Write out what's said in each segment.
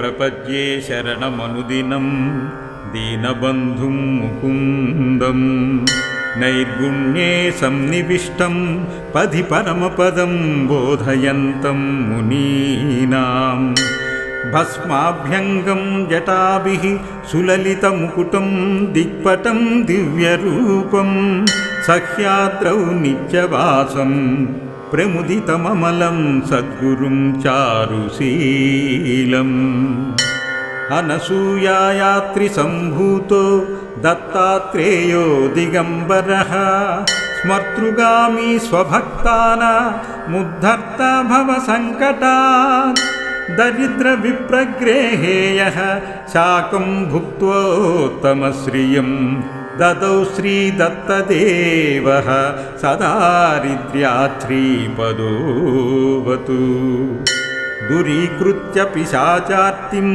दत्तात्रेयप्रपद्ये शरणमनुदिनं दीनबन्धुं मुकुन्दम्। नैर्गुण्ये सन्निविष्टं पदि परमपदं बोधयन्तं मुनीनाम्। भस्माभ्यङ्गं जटाभिः सुललितमुकुटं दिक्पटं दिव्यरूपं। सह्याद्रौ नित्यवासं प्रमुदितममलं सद्गुरुं चारुशीलम्। अनसूयायात्रिसम्भूतो दत्तात्रेयो दिगम्बरः। स्मर्तृगामी स्वभक्तानामुद्धर्ता भवसङ्कटात् दरिद्रविप्रग्रेहेयः शाकं भुक्त्वोत्तमश्रियं ददौ श्रीदत्तदेवः सदारिद्र्यात्रीपदोऽवतु। दुरीकृत्य पिशाचार्तिं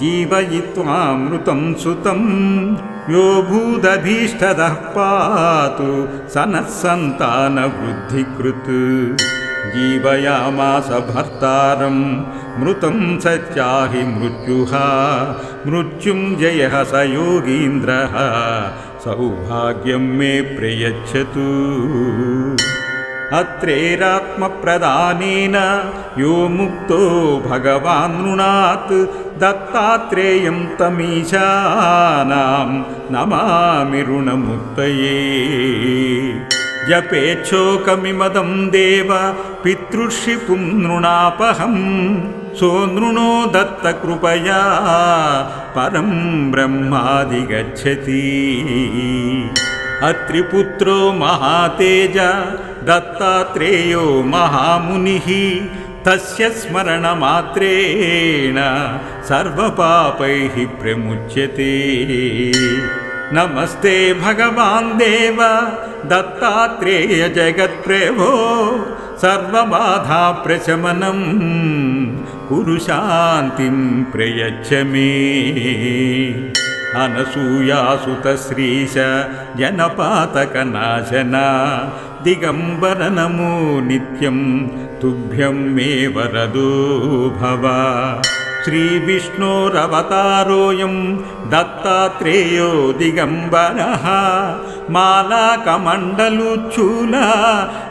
जीवयित्वामृतं सुतं। यो भूदभीष्टदः पातु स नः सन्तानवृद्धिकृत् जीवयामास भर्तारं मृतं सत्याहि मृत्युः मृत्युञ्जयः स योगीन्द्रः सौभाग्यं मे प्रयच्छतु। अत्रेरात्मप्रदानेन यो मुक्तो भगवान् नृणात् दत्तात्रेयं तमीशानां नमामि ऋणमुक्तये जपेच्छोकमिमदं देव पितृषिपुं नृणापहं सो नृणो दत्तकृपया परं ब्रह्मादिगच्छति अत्रिपुत्रो महातेज दत्तात्रेयो महामुनिः तस्य स्मरणमात्रेण सर्वपापैः प्रमुच्यते नमस्ते भगवान् देव दत्तात्रेय जगत्प्रभो सर्वबाधाप्रशमनं कुरु शान्तिं प्रयच्छ मे अनसूयासुतश्रीश जनपातकनाशना दिगम्बर नमो नित्यं तुभ्यं मे वरदो भव श्रीविष्णोरवतारोऽयं दत्तात्रेयो दिगम्बरः मालाकमण्डलुच्छूला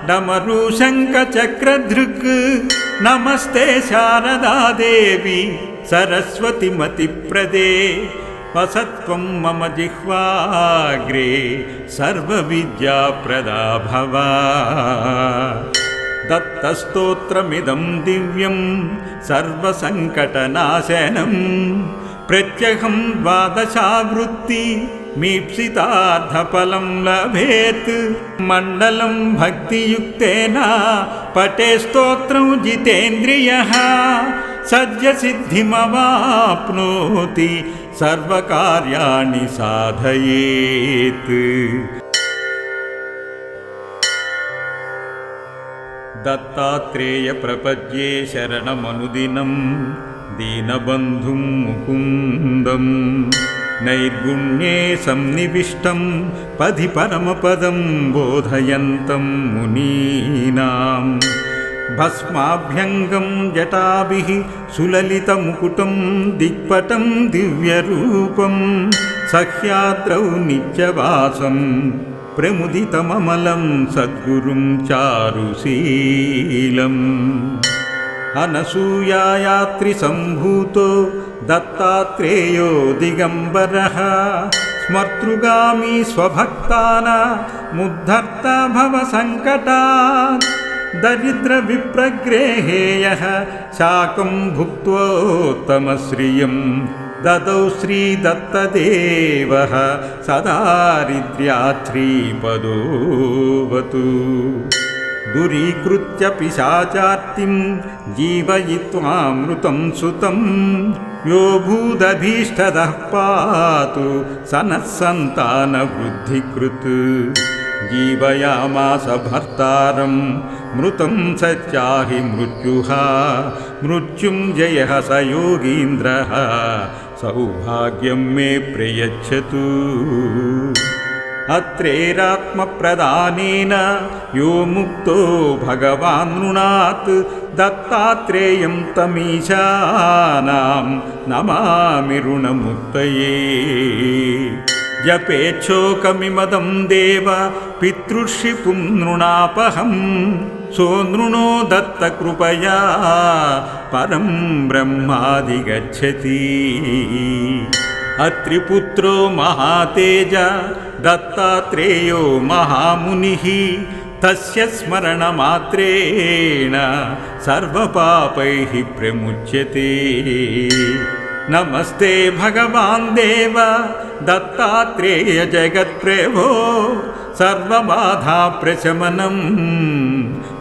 डमरुशङ्खचक्रधृक्। नमस्ते शारदादेवी सरस्वतिमतिप्रदे। वसत्वं मम जिह्वाग्रे सर्वविद्याप्रदा भव दत्तस्तोत्रमिदं दिव्यं सर्वसङ्कटनाशनं प्रत्यहं द्वादशावृत्ति मीप्सितार्थफलं लभेत्। मण्डलं भक्तियुक्तेन पटे स्तोत्रं जितेन्द्रियः सद्यसिद्धिमवाप्नोति सर्वकार्याणि साधयेत् दत्तात्रेयप्रपद्ये शरणमनुदिनं दीनबन्धुं मुकुन्दम् नैर्गुण्ये सन्निविष्टं पदि परमपदं बोधयन्तं मुनीनाम् भस्माभ्यङ्गं जटाभिः सुललितमुकुटं दिक्पटं दिव्यरूपं सह्याद्रौ नित्यवासं प्रमुदितममलं सद्गुरुं चारुशीलम् अनसूयायात्रिसम्भूतो दत्तात्रेयो दिगम्बरः स्मर्तृगामी स्वभक्तानामुद्धर्ता भवसङ्कटात् दरिद्रविप्रग्रेहेयः शाकं भुक्त्वोत्तमश्रियं ददौ श्रीदत्तदेवः सदारिद्र्यात्रीपदोऽवतु दुरीकृत्य पिशाचार्तिं जीवयित्वामृतं सुतं। यो भूदभीष्टदः पातु स नः सन्तानवृद्धिकृत् जीवयामास भर्तारं मृतं सत्याहि मृत्युः मृत्युञ्जयः स योगीन्द्रः सौभाग्यं मे प्रयच्छतु। अत्रेरात्मप्रदानेन यो मुक्तो भगवान् नृणात् दत्तात्रेयं तमीशानां नमामि ऋणमुक्तये। जपेच्छोकमिमदं देव पितृषिपुं नृणापहं। सो नृणो दत्तकृपया परं ब्रह्मादिगच्छति अत्रिपुत्रो महातेज दत्तात्रेयो महामुनिः तस्य स्मरणमात्रेण सर्वपापैः प्रमुच्यते नमस्ते भगवान् देव दत्तात्रेयजयत्रेवो सर्वमाधाप्रशमनं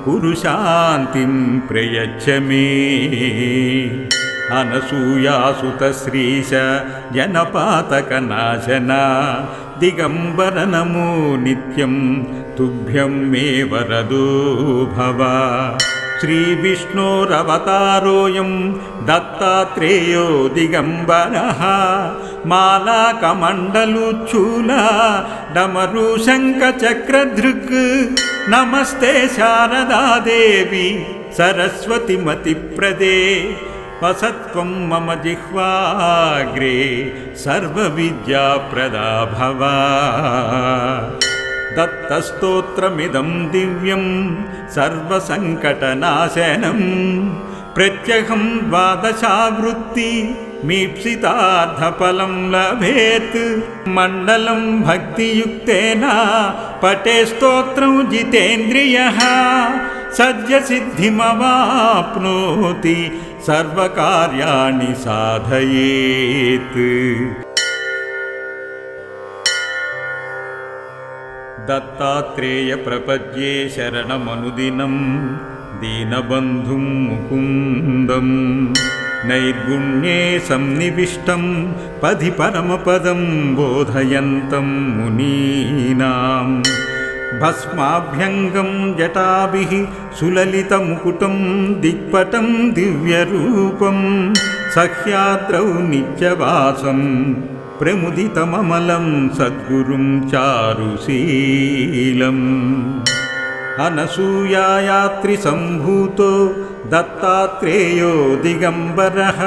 कुरुशान्तिं प्रयच्छमि। अनसूयासुतश्रीशजनपातकनाशनादिगम्बरनमो नित्यं तुभ्यं मे वरदो भव। श्रीविष्णोरवतारोऽयं दत्तात्रेयो दिगम्बरः मालाकमण्डलुच्छूला डमरुशङ्खचक्रधृक्। नमस्ते शारदादेवी सरस्वतिमतिप्रदे। वसत्वं मम जिह्वाग्रे सर्वविद्याप्रदा भव दत्तस्तोत्रमिदं दिव्यं सर्वसङ्कटनाशनं प्रत्यहं द्वादशावृत्ति मीप्सितार्थफलं लभेत् मण्डलं भक्तियुक्तेन पटे स्तोत्रं जितेन्द्रियः सद्यसिद्धिमवाप्नोति सर्वकार्याणि साधयेत् दत्तात्रेयप्रपद्ये शरणमनुदिनं दीनबन्धुं मुकुन्दम्। नैर्गुण्ये सन्निविष्टं पदि परमपदं बोधयन्तं मुनीनाम्। भस्माभ्यङ्गं जटाभिः सुललितमुकुटं दिक्पटं दिव्यरूपं सह्याद्रौ नित्यवासं प्रमुदितममलं सद्गुरुं चारुशीलम् अनसूयायात्रिसम्भूतो दत्तात्रेयो दिगम्बरः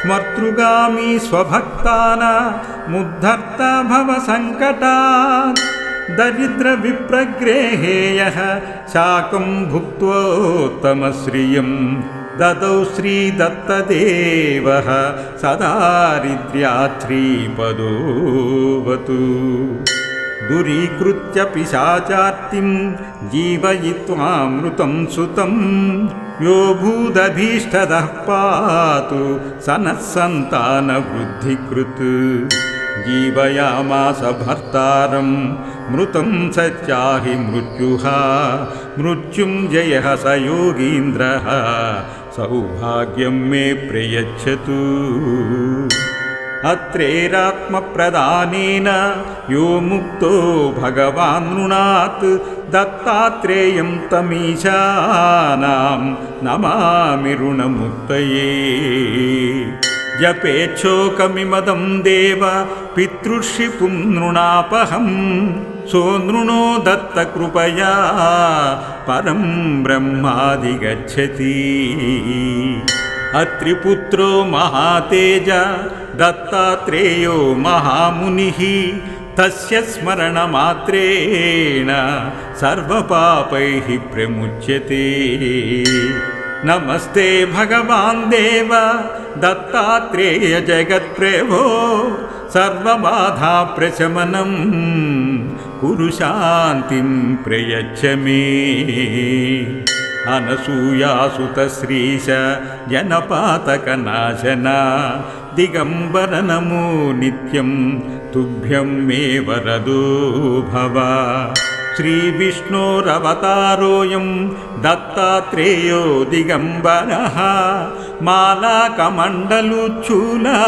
स्मर्तृगामी स्वभक्तानामुद्धर्ता भवसङ्कटात् दरिद्रविप्रग्रेहेयः शाकं भुक्त्वोत्तमश्रियं ददौ श्रीदत्तदेवः सदारिद्र्याश्रीपदोवतु दुरीकृत्य पिशाचार्तिं जीवयित्वामृतं सुतं। यो भूदभीष्टदः पातु सनः सन्तानवृद्धिकृत् जीवयामास भर्तारं मृतं सच्याहि मृत्युः मृत्युञ्जयः स योगीन्द्रः सौभाग्यं मे प्रयच्छतु। अत्रेरात्मप्रदानेन यो मुक्तो भगवान् नृणात् दत्तात्रेयं तमीशानां नमामि ऋणमुक्तये। जपेच्छोकमिमदं देव पितृषिपुं नृणापहं सो नृणो दत्तकृपया परं ब्रह्मादिगच्छति। अत्रिपुत्रो महातेज दत्तात्रेयो महामुनिः तस्य स्मरणमात्रेण सर्वपापैः प्रमुच्यते। नमस्ते भगवान् देव दत्तात्रेय जगत्प्रभो सर्वबाधाप्रशमनं कुरु शान्तिं प्रयच्छ मे अनसूयासुतश्रीश जनपातकनाशन। दिगम्बर नमो नित्यं तुभ्यं मे वरदो भव श्रीविष्णोरवतारोऽयं दत्तात्रेयो दिगम्बरः मालाकमण्डलुच्छूला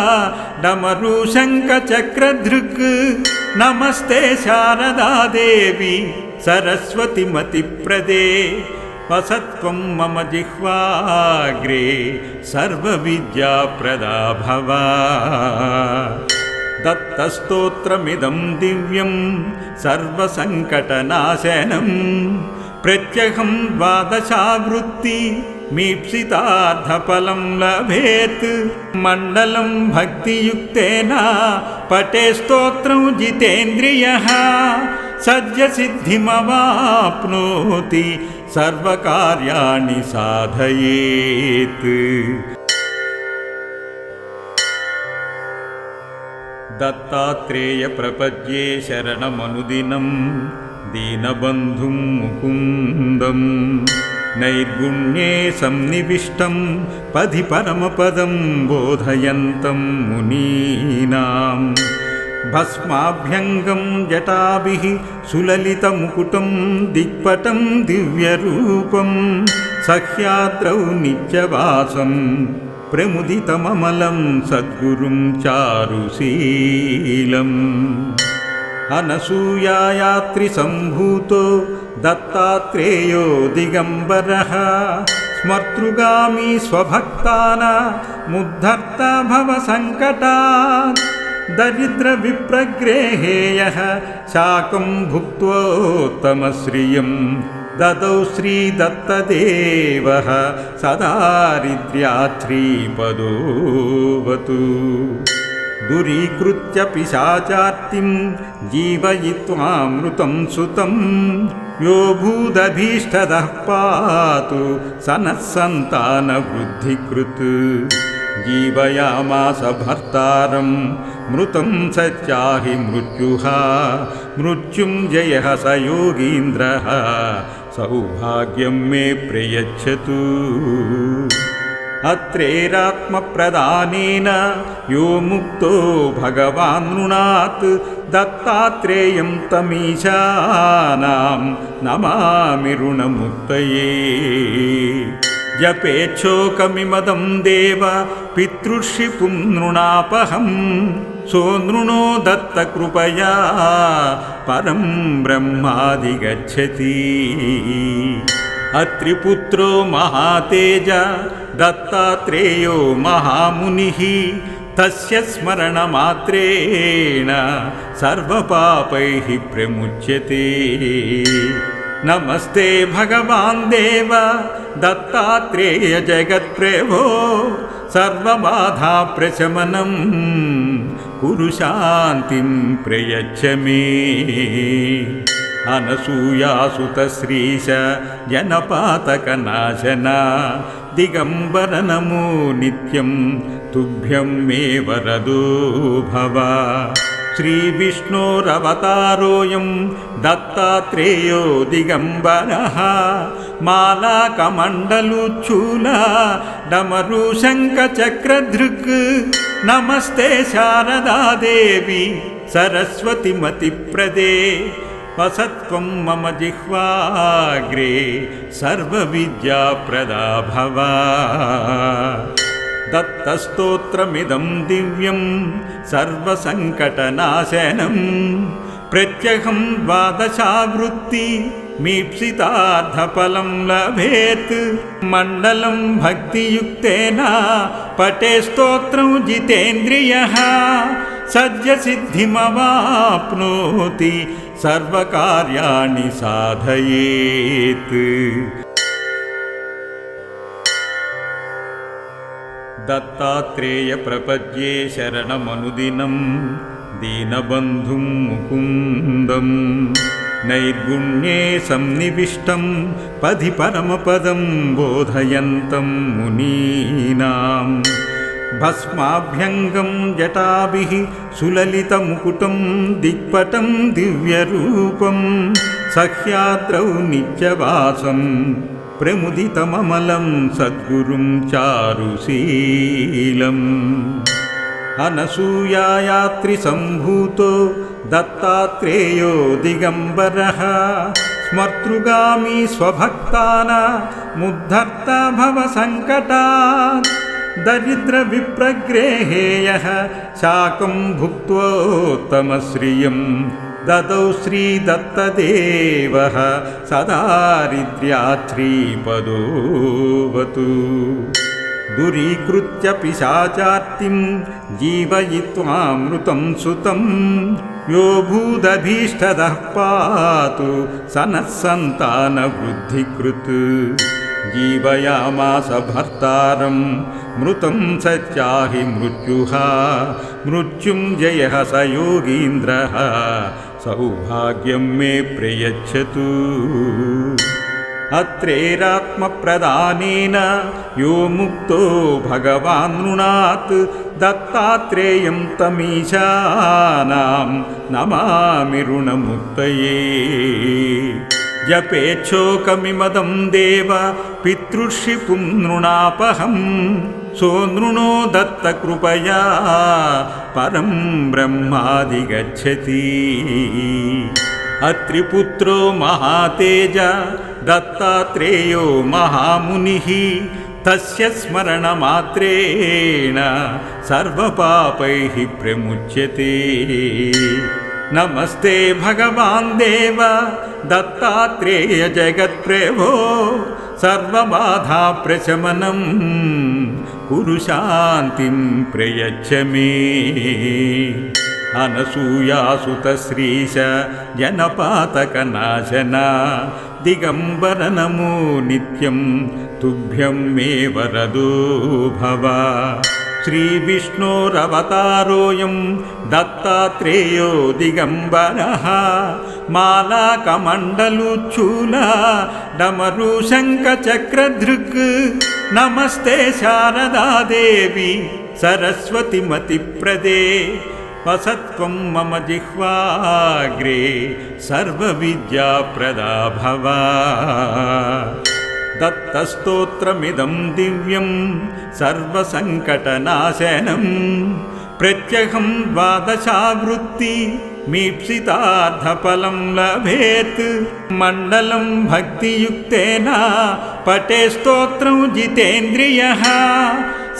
डमरुशङ्खचक्रधृक्। नमस्ते शारदादेवी सरस्वतिमतिप्रदे। वसत्वं मम जिह्वाग्रे सर्वविद्याप्रदा भव दत्तस्तोत्रमिदं दिव्यं सर्वसङ्कटनाशनम् प्रत्यहं द्वादशावृत्ति मीप्सितार्थफलं लभेत्। मण्डलं भक्तियुक्तेन पटे स्तोत्रं जितेन्द्रियः। सद्यसिद्धिमवाप्नोति सर्वकार्याणि साधयेत् दत्तात्रेयप्रपद्ये शरणमनुदिनं दीनबन्धुं मुकुन्दम्। नैर्गुण्ये सन्निविष्टं पदि परमपदं बोधयन्तं मुनीनाम्। भस्माभ्यङ्गं जटाभिः सुललितमुकुटं दिक्पटं दिव्यरूपं। सह्याद्रौ नित्यवासं प्रमुदितममलं सद्गुरुं चारुशीलम्। अनसूयायात्रिसम्भूतो दत्तात्रेयो दिगम्बरः। स्मर्तृगामी स्वभक्तानामुद्धर्ता भवसङ्कटात् दरिद्रविप्रग्रेहेयः शाकं भुक्त्वोत्तमश्रियं ददौ श्रीदत्तदेवः सदारिद्र्याश्रीपदोवतु दुरीकृत्य पिशाचार्तिं जीवयित्वामृतं सुतं। यो भूदभीष्टदः पातु स नः सन्तानवृद्धिकृत् जीवयामास भर्तारं मृतं सत्याहि मृत्युः मृत्युञ्जयः स योगीन्द्रः सौभाग्यं मे प्रयच्छतु। अत्रेरात्मप्रदानेन यो मुक्तो भगवान् नृणात् दत्तात्रेयं तमीशानां नमामि ऋणमुक्तये जपेच्छोकमिमदं देव पितृषिपुं नृणापहं सो नृणो दत्तकृपया परं ब्रह्मादिगच्छति अत्रिपुत्रो महातेज दत्तात्रेयो महामुनिः तस्य स्मरणमात्रेण सर्वपापैः प्रमुच्यते नमस्ते भगवान् देव दत्तात्रेय जगत्प्रभो सर्वबाधाप्रशमनं कुरु शान्तिं प्रयच्छ मे अनसूयासुतश्रीश जनपातकनाशना दिगम्बर नमो नित्यं तुभ्यं मे वरदो भव श्रीविष्णोरवतारोऽयं दत्तात्रेयो दिगम्बरः मालाकमण्डलुच्छूल डमरुशङ्खचक्रधृक्। नमस्ते शारदादेवी सरस्वतिमतिप्रदे। वसत्वं मम जिह्वाग्रे सर्वविद्याप्रदा भव दत्तस्तोत्रमिदं दिव्यं सर्वसङ्कटनाशनं प्रत्यहं द्वादशावृत्ति मीप्सितार्थफलं लभेत्। मण्डलं भक्तियुक्तेन पटे स्तोत्रं जितेन्द्रियः सद्यसिद्धिमवाप्नोति सर्वकार्याणि साधयेत् दत्तात्रेयप्रपद्ये शरणमनुदिनं दीनबन्धुं मुकुन्दम् नैर्गुण्ये सन्निविष्टं पदि परमपदं बोधयन्तं मुनीनाम् भस्माभ्यङ्गं जटाभिः सुललितमुकुटं दिक्पटं दिव्यरूपं सह्याद्रौ नित्यवासं प्रमुदितममलं सद्गुरुं चारुशीलम् अनसूयायात्रिसम्भूतो दत्तात्रेयो दिगम्बरः स्मर्तृगामी स्वभक्तानामुद्धर्ता भवसङ्कटात् दरिद्रविप्रग्रेहेयः शाकं भुक्त्वोत्तमश्रियं ददौ श्रीदत्तदेवः सदारिद्र्याश्रीपदोवतु दुरीकृत्य पिशाचार्तिं जीवयित्वामृतं सुतं। यो भूदभीष्टदः पातु स नः सन्तानवृद्धिकृत् जीवयामास भर्तारं मृतं सत्याहि मृत्युः मृत्युञ्जयः स योगीन्द्रः सौभाग्यं मे प्रयच्छतु। अत्रेरात्मप्रदानेन यो मुक्तो भगवान् नृणात् दत्तात्रेयं तमीशानां नमामि ऋणमुक्तये जपेच्छोकमिमदं देव पितृषिपुं नृणापहं। सो नृणो दत्तकृपया परं ब्रह्मादिगच्छति। अत्रिपुत्रो महातेज दत्तात्रेयो महामुनिः तस्य स्मरणमात्रेण सर्वपापैः प्रमुच्यते नमस्ते भगवान् देव दत्तात्रेय जगत्प्रभो सर्वबाधाप्रशमनं कुरु शान्तिं प्रयच्छ मे अनसूयासुतश्रीश जनपातकनाशन दिगम्बर नमो नित्यं तुभ्यं मे वरदो भव श्रीविष्णोरवतारोऽयं दत्तात्रेयो दिगम्बरः मालाकमण्डलुच्छूल डमरुशङ्खचक्रधृक्। नमस्ते शारदादेवी सरस्वतिमतिप्रदे। वसत्वं मम जिह्वाग्रे सर्वविद्याप्रदा भव दत्तस्तोत्रमिदं दिव्यं सर्वसङ्कटनाशनं प्रत्यहं द्वादशावृत्ति मीप्सितार्थफलं लभेत् मण्डलं भक्तियुक्तेन पटे स्तोत्रं जितेन्द्रियः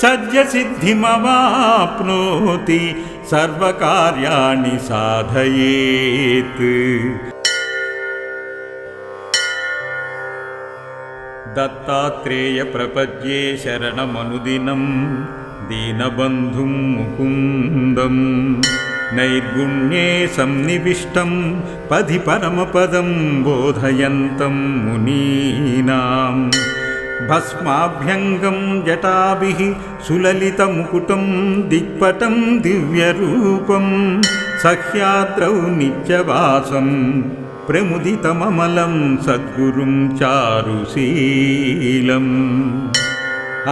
सद्यसिद्धिमवाप्नोति सर्वकार्याणि साधयेत् दत्तात्रेयप्रपद्ये शरणमनुदिनं दीनबन्धुं मुकुन्दं नैर्गुण्ये सन्निविष्टं पदि परमपदं बोधयन्तं मुनीनाम् भस्माभ्यङ्गं जटाभिः सुललितमुकुटं दिक्पटं दिव्यरूपं सह्याद्रौ नित्यवासं प्रमुदितममलं सद्गुरुं चारुशीलम्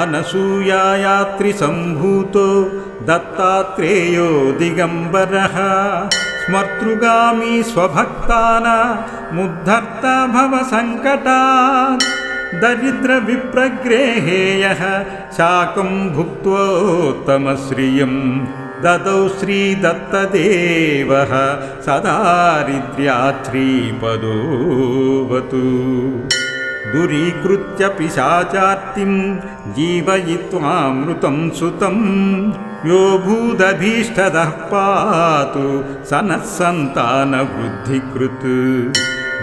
अनसूयायात्रिसम्भूतो दत्तात्रेयो दिगम्बरः स्मर्तृगामी स्वभक्तानामुद्धर्ता भवसङ्कटात् दरिद्रविप्रग्रेहेयः शाकं भुक्त्वोत्तमश्रियं ददौ श्रीदत्तदेवः सदारिद्र्यात्रीपदोऽवतु दुरीकृत्य पिशाचार्तिं जीवयित्वामृतं सुतं। यो भूदभीष्टदः पातु स नः सन्तानवृद्धिकृत्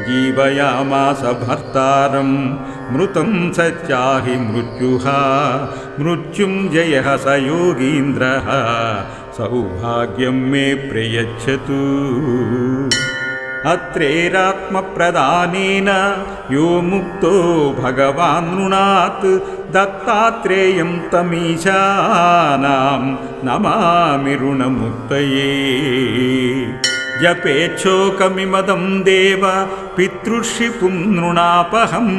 जीवयामास भर्तारं मृतं सत्याहि मृत्युः मृत्युञ्जयः स योगीन्द्रः सौभाग्यं मे प्रयच्छतु। अत्रेरात्मप्रदानेन यो मुक्तो भगवान् नृणात् दत्तात्रेयं तमीशानां नमामि ऋणमुक्तये जपेच्छोकमिमदं देव पितृषिपुं नृणापहं।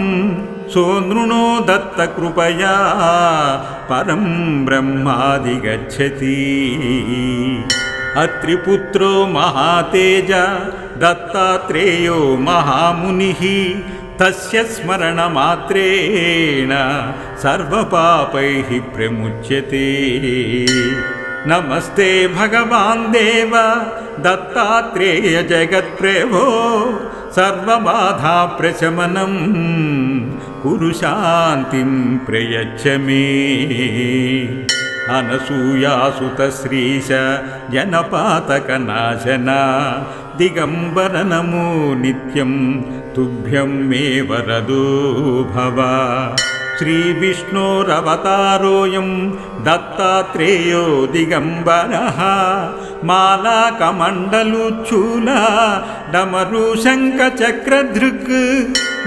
सो नृणो दत्तकृपया परं ब्रह्मादिगच्छति। अत्रिपुत्रो महातेज दत्तात्रेयो महामुनिः तस्य स्मरणमात्रेण सर्वपापैः प्रमुच्यते नमस्ते भगवान् देव दत्तात्रेय जगत्प्रभो सर्वबाधाप्रशमनं कुरु शान्तिं प्रयच्छ मे अनसूयासुतश्रीश जनपातकनाशन दिगम्बर नमो नित्यं तुभ्यं मे वरदो भव श्रीविष्णोरवतारोऽयं दत्तात्रेयो दिगम्बरः मालाकमण्डलुच्छूला डमरुशङ्खचक्रधृक्।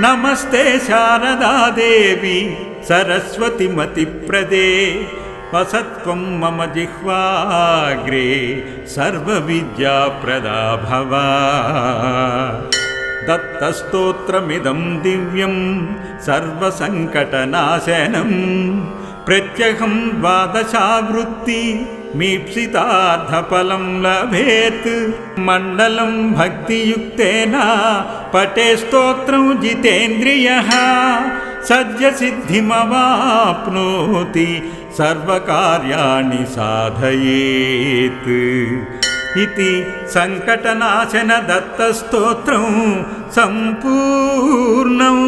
नमस्ते शारदादेवी सरस्वतिमतिप्रदे। वसत्वं मम जिह्वाग्रे सर्वविद्याप्रदा भव दत्तस्तोत्रमिदं दिव्यं सर्वसङ्कटनाशनं प्रत्यहं द्वादशावृत्ति मीप्सितार्थफलं लभेत् मण्डलं भक्तियुक्तेन पटे स्तोत्रं जितेन्द्रियः सद्यसिद्धिमवाप्नोति सर्वकार्याणि साधयेत् ఇది సంకటనాశన దత్తస్తోత్రం సంపూర్ణం